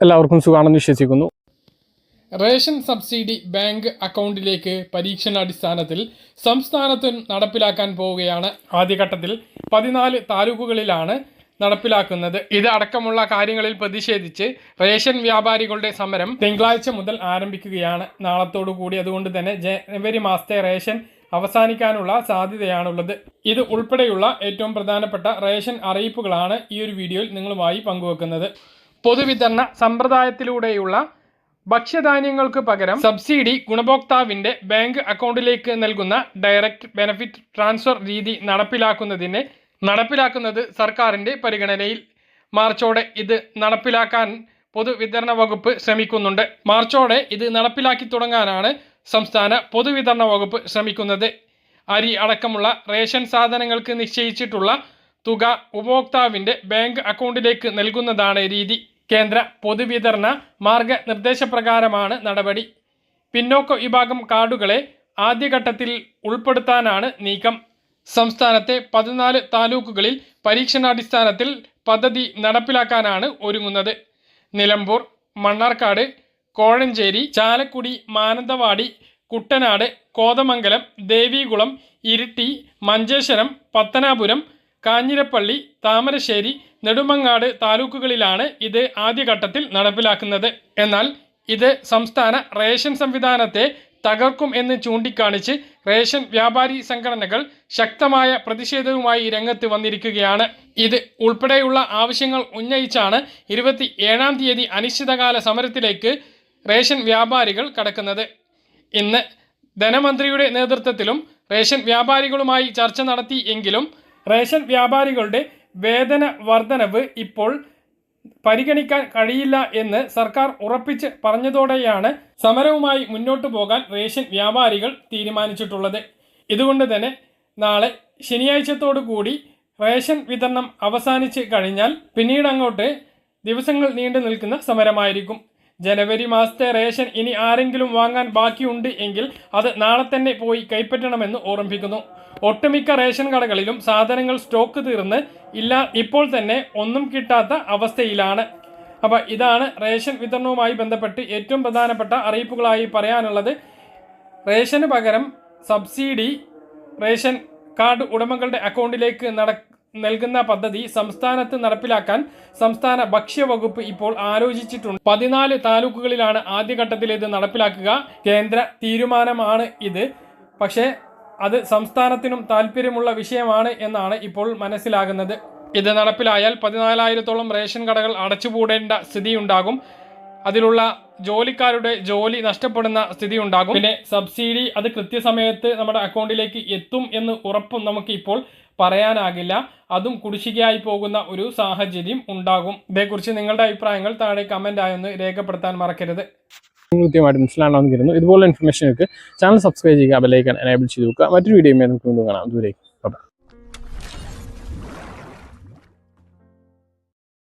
എല്ലാവർക്കും സുഖമാണെന്ന് വിശ്വസിക്കുന്നു. റേഷൻ സബ്സിഡി ബാങ്ക് അക്കൗണ്ടിലേക്ക് പരീക്ഷണാടിസ്ഥാനത്തിൽ സംസ്ഥാനത്ത് നടപ്പിലാക്കാൻ പോവുകയാണ്. ആദ്യഘട്ടത്തിൽ പതിനാല് താലൂക്കുകളിലാണ് നടപ്പിലാക്കുന്നത്. ഇത് അടക്കമുള്ള കാര്യങ്ങളിൽ പ്രതിഷേധിച്ച് റേഷൻ വ്യാപാരികളുടെ സമരം തിങ്കളാഴ്ച മുതൽ ആരംഭിക്കുകയാണ്. നാളത്തോടു കൂടി അതുകൊണ്ട് തന്നെ ജനുവരി മാസത്തെ റേഷൻ അവസാനിക്കാനുള്ള സാധ്യതയാണുള്ളത്. ഇത് ഉൾപ്പെടെയുള്ള ഏറ്റവും പ്രധാനപ്പെട്ട റേഷൻ അറിയിപ്പുകളാണ് ഈ ഒരു വീഡിയോയിൽ നിങ്ങളുമായി പങ്കുവെക്കുന്നത്. പൊതുവിതരണ സമ്പ്രദായത്തിലൂടെയുള്ള ഭക്ഷ്യധാന്യങ്ങൾക്ക് പകരം സബ്സിഡി ഗുണഭോക്താവിന്റെ ബാങ്ക് അക്കൗണ്ടിലേക്ക് നൽകുന്ന ഡയറക്റ്റ് ബെനഫിറ്റ് ട്രാൻസ്ഫർ രീതി നടപ്പിലാക്കുന്നതിന് നടപ്പിലാക്കുന്നത് സർക്കാരിന്റെ പരിഗണനയിൽ. മാർച്ചോടെ ഇത് നടപ്പിലാക്കാൻ പൊതുവിതരണ വകുപ്പ് ശ്രമിക്കുന്നുണ്ട്. മാർച്ചോടെ ഇത് നടപ്പിലാക്കി തുടങ്ങാനാണ് സംസ്ഥാന പൊതുവിതരണ വകുപ്പ് ശ്രമിക്കുന്നത്. അരി അടക്കമുള്ള റേഷൻ സാധനങ്ങൾക്ക് നിശ്ചയിച്ചിട്ടുള്ള തുക ഉപഭോക്താവിന്റെ ബാങ്ക് അക്കൗണ്ടിലേക്ക് നൽകുന്നതാണ് രീതി. കേന്ദ്ര പൊതുവിതരണ മാർഗനിർദ്ദേശപ്രകാരമാണ് നടപടി. പിന്നോക്ക വിഭാഗം കാർഡുകളെ ആദ്യഘട്ടത്തിൽ ഉൾപ്പെടുത്താനാണ് നീക്കം. സംസ്ഥാനത്തെ പതിനാല് താലൂക്കുകളിൽ പരീക്ഷണാടിസ്ഥാനത്തിൽ പദ്ധതി നടപ്പിലാക്കാനാണ് ഒരുങ്ങുന്നത്. നിലമ്പൂർ മണ്ണാർക്കാട് കോഴഞ്ചേരി ചാലക്കുടി മാനന്തവാടി കുട്ടനാട് കോതമംഗലം ദേവികുളം ഇരിട്ടി മഞ്ചേശ്വരം പത്തനാപുരം കാഞ്ഞിരപ്പള്ളി താമരശ്ശേരി നെടുമങ്ങാട് താലൂക്കുകളിലാണ് ഇത് ആദ്യഘട്ടത്തിൽ നടപ്പിലാക്കുന്നത്. എന്നാൽ ഇത് സംസ്ഥാന റേഷൻ സംവിധാനത്തെ തകർക്കും എന്ന് ചൂണ്ടിക്കാണിച്ച് റേഷൻ വ്യാപാരി സംഘടനകൾ ശക്തമായ പ്രതിഷേധവുമായി രംഗത്ത് വന്നിരിക്കുകയാണ്. ഇത് ഉൾപ്പെടെയുള്ള ആവശ്യങ്ങൾ ഉന്നയിച്ചാണ് ഇരുപത്തി ഏഴാം തീയതി അനിശ്ചിതകാല സമരത്തിലേക്ക് റേഷൻ വ്യാപാരികൾ കടക്കുന്നത്. ഇന്ന് ധനമന്ത്രിയുടെ നേതൃത്വത്തിലും റേഷൻ വ്യാപാരികളുമായി ചർച്ച നടത്തി എങ്കിലും റേഷൻ വ്യാപാരികളുടെ വേതന വർധനവ് ഇപ്പോൾ പരിഗണിക്കാൻ കഴിയില്ല എന്ന് സർക്കാർ ഉറപ്പിച്ച് പറഞ്ഞതോടെയാണ് സമരവുമായി മുന്നോട്ടു പോകാൻ റേഷൻ വ്യാപാരികൾ തീരുമാനിച്ചിട്ടുള്ളത്. ഇതുകൊണ്ട് തന്നെ നാളെ ശനിയാഴ്ചത്തോടു കൂടി റേഷൻ വിതരണം അവസാനിച്ച് കഴിഞ്ഞാൽ പിന്നീട് അങ്ങോട്ട് ദിവസങ്ങൾ നീണ്ടു നിൽക്കുന്ന സമരമായിരിക്കും. ജനുവരി മാസത്തെ റേഷൻ ഇനി ആരെങ്കിലും വാങ്ങാൻ ബാക്കിയുണ്ട് എങ്കിൽ അത് നാളെ തന്നെ പോയി കൈപ്പറ്റണമെന്ന് ഓർമ്മിപ്പിക്കുന്നു. ഒട്ടുമിക്ക റേഷൻ കടകളിലും സാധനങ്ങൾ സ്റ്റോക്ക് തീർന്ന് ഇല്ല ഇപ്പോൾ തന്നെ ഒന്നും കിട്ടാത്ത അവസ്ഥയിലാണ്. അപ്പോൾ ഇതാണ് റേഷൻ വിതരണവുമായി ബന്ധപ്പെട്ട് ഏറ്റവും പ്രധാനപ്പെട്ട അറിയിപ്പുകളായി പറയാനുള്ളത്. റേഷന് പകരം സബ്സിഡി റേഷൻ കാർഡ് ഉടമകളുടെ അക്കൗണ്ടിലേക്ക് നട നൽകുന്ന പദ്ധതി സംസ്ഥാനത്ത് നടപ്പിലാക്കാൻ സംസ്ഥാന ഭക്ഷ്യവകുപ്പ് ഇപ്പോൾ ആലോചിച്ചിട്ടുണ്ട്. പതിനാല് താലൂക്കുകളിലാണ് ആദ്യഘട്ടത്തിൽ ഇത് നടപ്പിലാക്കുക. കേന്ദ്ര തീരുമാനമാണ് ഇത്. പക്ഷേ അത് സംസ്ഥാനത്തിനും താല്പര്യമുള്ള വിഷയമാണ് എന്നാണ് ഇപ്പോൾ മനസ്സിലാകുന്നത്. ഇത് നടപ്പിലായാൽ പതിനാലായിരത്തോളം റേഷൻ കടകൾ അടച്ചുപൂടേണ്ട സ്ഥിതിയുണ്ടാകും. അതിലുള്ള ജോലിക്കാരുടെ ജോലി നഷ്ടപ്പെടുന്ന സ്ഥിതി ഉണ്ടാകും പിന്നെ സബ്സിഡി അത് കൃത്യസമയത്ത് നമ്മുടെ അക്കൗണ്ടിലേക്ക് എത്തും എന്ന് ഉറപ്പും നമുക്ക് ഇപ്പോൾ പറയാനാകില്ല. അതും കുടിശ്ശികയായി പോകുന്ന ഒരു സാഹചര്യം ഉണ്ടാകും. ഇതേക്കുറിച്ച് നിങ്ങളുടെ അഭിപ്രായങ്ങൾ താഴെ കമന്റായി ഒന്ന് രേഖപ്പെടുത്താൻ മറക്കരുത്. കൃത്യമായിട്ട് മനസ്സിലാണെന്ന് കരുതുന്നു ഇതുപോലെ ഇൻഫർമേഷനൊക്കെ ചാനൽ സബ്സ്ക്രൈബ് ചെയ്യുക ബെലൈക്കൻ എനേബിൾ ചെയ്ത് വെക്കുക. മറ്റൊരു വീഡിയോ നമുക്ക് വീണ്ടും കാണാം. ദൂരേക്ക്